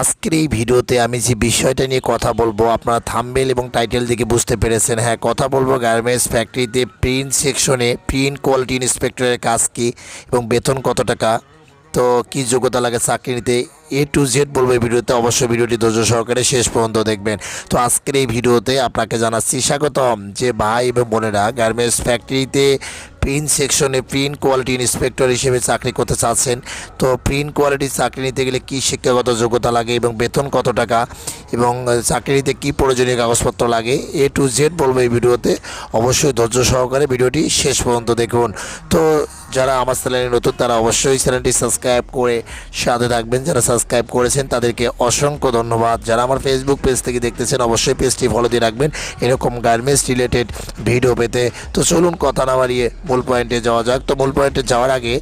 আজকের এই ভিডিওতে আমি যে বিষয়টা নিয়ে কথা বলব, আপনারা থাম্বেল এবং টাইটেল দেখে বুঝতে পেরেছেন। হ্যাঁ কথা বলব গার্মেন্টস ফ্যাক্টরিতে প্রিন্ট সেকশনে প্রিন্ট কোয়ালিটি ইন্সপেক্টরের কাজ কী এবং বেতন কত টাকা, তো কি যোগ্যতা লাগে চাকরি নিতে এ টু জেড বলব এই ভিডিওতে। অবশ্যই ভিডিওটি ধৈর্য সহকারে শেষ পর্যন্ত দেখবেন। তো আজকের এই ভিডিওতে আপনাকে জানাচ্ছি স্বাগতম। যে ভাই এবং বোনেরা গার্মেন্টস ফ্যাক্টরিতে প্রিন্ট সেকশনে প্রিন্ট কোয়ালিটি ইন্সপেক্টর হিসেবে চাকরি করতে চাচ্ছেন। তো প্রিন্ট কোয়ালিটি চাকরি নিতে গেলে কী শিক্ষাগত যোগ্যতা লাগে এবং বেতন কত টাকা এবং চাকরি নিতে কী প্রয়োজনীয় কাগজপত্র লাগে? এ টু জেড বলব এই ভিডিওতে। অবশ্যই ধৈর্য সহকারে ভিডিওটি শেষ পর্যন্ত দেখুন। তো যারা আমার চ্যানেলে নতুন, তারা অবশ্যই চ্যানেলটি সাবস্ক্রাইব করে সাথে থাকবেন। যারা সাবস্ক্রাইব করেছেন, তাদেরকে অসংখ্য ধন্যবাদ। যারা আমার ফেসবুক পেজ থেকে দেখতেছেন, অবশ্যই পেজটি ফলো দিয়ে রাখবেন। এরকম গার্মেন্টস রিলেটেড ভিডিও পেতে। তো চলুন কথা না বাড়িয়ে মূল পয়েন্টে যাওয়া যাক। তো মূল পয়েন্টে যাওয়ার আগে,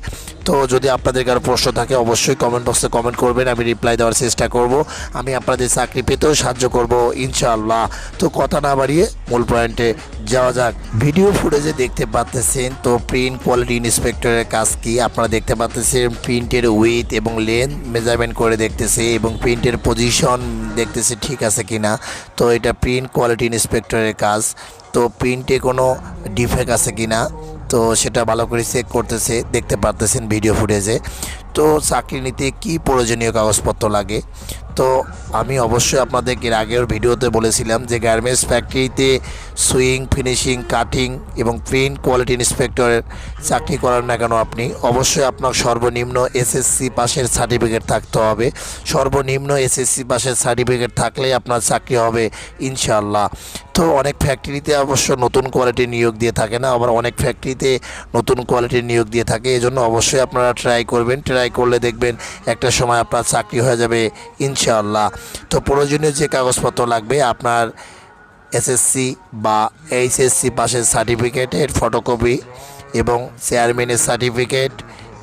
তো যদি আপনাদের কারও প্রশ্ন থাকে, অবশ্যই কমেন্ট বক্সে কমেন্ট করবেন। আমি রিপ্লাই দেওয়ার চেষ্টা করব। আমি আপনাদের চাকরি পেতেও সাহায্য করব, ইনশাআল্লাহ। তো কথা না বাড়িয়ে মূল পয়েন্টে যাওয়া যাক। ভিডিও ফুটেজে দেখতে পাচ্ছেন তো প্রিন্ট কোয়ালিটি ইন্সপেক্টরের কাজ কি? আপনারা দেখতে পাচ্ছেন প্রিন্টের উইথ এবং লেন্থ মেজারমেন্ট করে দেখতেছে এবং প্রিন্টের পজিশন দেখতেছে ঠিক আছে কিনা তো এটা প্রিন্ট কোয়ালিটি ইন্সপেক্টরের কাজ। তো প্রিন্টে কোনো ডিফেক্ট আছে কিনা তো সেটা ভালো করে চেক করতেছে, দেখতে পারতেছেন ভিডিও ফুটেজে তো চাকরি নিতে কি প্রয়োজনীয় কাগজপত্র লাগে? তো আমি অবশ্যই আপনাদেরকে আগের ভিডিওতে বলেছিলাম যে গার্মেন্টস ফ্যাক্টরিতে সুইং, ফিনিশিং, কাটিং এবং প্রিন্ট কোয়ালিটি ইন্সপেক্টরের চাকরি করার না কেন আপনি, অবশ্যই আপনার সর্বনিম্ন এসএসসি পাশের সার্টিফিকেট থাকতে হবে। সর্বনিম্ন এসএসসি পাশের সার্টিফিকেট থাকলেই আপনার চাকরি হবে ইনশাআল্লাহ। তো অনেক ফ্যাক্টরিতে অবশ্য নতুন কোয়ালিটি নিয়োগ দিয়ে থাকে না, আবার অনেক ফ্যাক্টরিতে নতুন কোয়ালিটির নিয়োগ দিয়ে থাকে এই জন্য অবশ্যই আপনারা ট্রাই করবেন। ট্রাই করলে দেখবেন একটা সময় আপনার চাকরি হয়ে যাবে ইনশাআল্লাহ। তো প্রয়োজনীয় যে কাগজপত্র লাগবে, আপনার এসএসসি বা এইচএসসি পাশের সার্টিফিকেটের ফটোকপি এবং চেয়ারম্যানের সার্টিফিকেট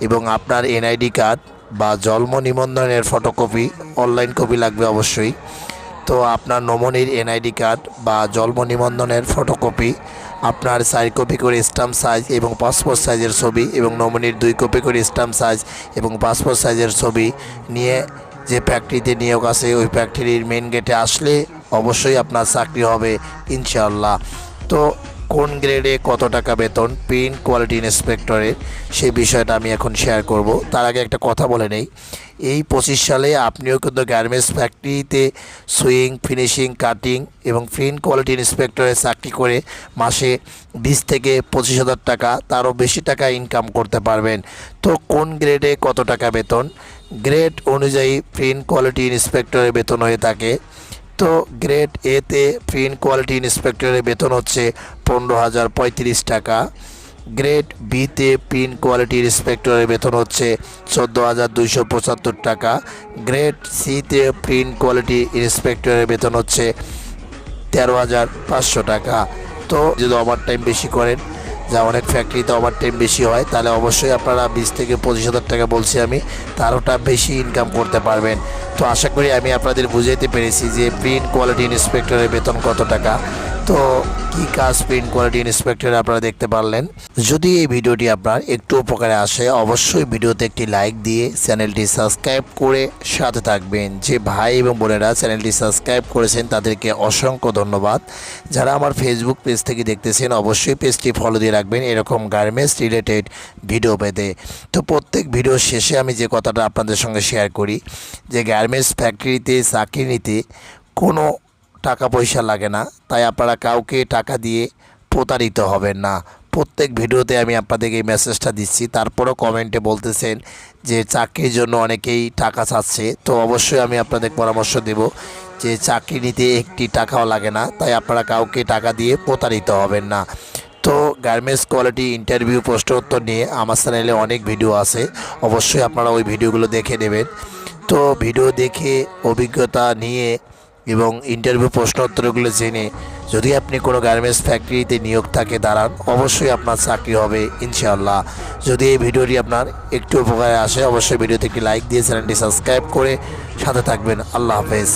এবং আপনার এনআইডি কার্ড বা জন্ম নিবন্ধনের ফটোকপি অনলাইন কপি লাগবে অবশ্যই। তো আপনার নমনির এনআইডি কার্ড বা জন্ম নিবন্ধনের ফটোকপি আপনার চার কপি করে স্টাম্প সাইজ এবং পাসপোর্ট সাইজের ছবি এবং নমনির দুই কপি করে স্টাম্প সাইজ এবং পাসপোর্ট সাইজের ছবি নিয়ে যে ফ্যাক্টরিতে নিয়োগ আছে, ওই ফ্যাক্টরির মেন গেটে আসলে অবশ্যই আপনার চাকরি হবে ইনশাল্লাহ তো কোন গ্রেডে কত টাকা বেতন? প্রিন্ট কোয়ালিটি ইন্সপেক্টরের সেই বিষয়টা আমি এখন শেয়ার করব। তার আগে একটা কথা বলে নেই। এই পঁচিশ সালে আপনিও কিন্তু গার্মেন্টস ফ্যাক্টরিতে সুইং ফিনিশিং কাটিং এবং প্রিন্ট কোয়ালিটি ইন্সপেক্টরে চাকরি করে মাসে বিশ থেকে পঁচিশ হাজার টাকা, তারও বেশি টাকা ইনকাম করতে পারবেন। তো কোন গ্রেডে কত টাকা বেতন? গ্রেড অনুযায়ী প্রিন্ট কোয়ালিটি ইন্সপেক্টরের বেতন হয়ে থাকে। তো গ্রেড এতে প্রিন্ট কোয়ালিটি ইন্সপেক্টরের বেতন হচ্ছে পনেরো হাজার পঁয়ত্রিশ টাকা। গ্রেড বিতে প্রিন্ট কোয়ালিটি ইন্সপেক্টরের বেতন হচ্ছে চোদ্দ হাজার দুইশো পঁচাত্তর টাকা। গ্রেড সিতে প্রিন্ট কোয়ালিটি ইন্সপেক্টরের বেতন হচ্ছে তেরো হাজার পাঁচশো টাকা। তো যদি ওভার টাইম বেশি করেন, যা অনেক ফ্যাক্টরিতে ওভার টাইম বেশি হয়, তাহলে অবশ্যই আপনারা বিশ থেকে পঁচিশ হাজার টাকা বলছি আমি তারোটা বেশি ইনকাম করতে পারবেন। তো আশা করি আমি আপনাদের বুঝাইতে পেরেছি যে প্রিন্ট কোয়ালিটি ইন্সপেক্টরের বেতন কত টাকা। তো কি কাজ প্রিন্ট কোয়ালিটি ইন্সপেক্টর আপনারা দেখতে পারলেন? যদি এই ভিডিওটি আপনার একটু উপকারে আসে, অবশ্যই ভিডিওতে একটি লাইক দিয়ে চ্যানেলটি সাবস্ক্রাইব করে সাথে থাকবেন। যে ভাই এবং বোনেরা চ্যানেলটি সাবস্ক্রাইব করেছেন, তাদেরকে অসংখ্য ধন্যবাদ। যারা আমার ফেসবুক পেজ থেকে দেখতেছেন, অবশ্যই পেজটি ফলো দিয়ে রাখবেন এরকম গার্মেন্টস রিলেটেড ভিডিও পেতে। তো প্রত্যেক ভিডিও শেষে আমি যে কথাটা আপনাদের সঙ্গে শেয়ার করি, যে গার্মেন্টস ফ্যাক্টরিতে চাকরি নিতে, কোনো টাকা পয়সা লাগে না, তাই আপনারা কাউকে টাকা দিয়ে প্রতারিত হবেন না। প্রত্যেক ভিডিওতে আমি আপনাদেরকে এই মেসেজটা দিচ্ছি। তারপরও কমেন্টে বলতেছেন যে চাকরির জন্য অনেকেই টাকা চাচ্ছে। তো অবশ্যই আমি আপনাদের পরামর্শ দেব যে চাকরি নিতে একটি টাকাও লাগে না, তাই আপনারা কাউকে টাকা দিয়ে প্রতারিত হবেন না। তো গার্মেন্টস কোয়ালিটি ইন্টারভিউ প্রশ্ন উত্তর নিয়ে আমার চ্যানেলে অনেক ভিডিও আছে। অবশ্যই আপনারা ওই ভিডিওগুলো দেখে নেবেন। তো ভিডিও দেখে অভিজ্ঞতা নিয়ে এবং ইন্টারভিউ প্রশ্ন উত্তরগুলো জেনে যদি আপনি কোনো গার্মেন্টস ফ্যাক্টরিতে নিয়োগ থাকে, দাঁড়ান, অবশ্যই আপনার চাকরি হবে, ইনশাআল্লাহ। যদি এই ভিডিওটি আপনার একটু উপকারে আসে, অবশ্যই ভিডিওতে একটি লাইক দিয়ে চ্যানেলটি সাবস্ক্রাইব করে সাথে থাকবেন। আল্লাহ হাফেজ।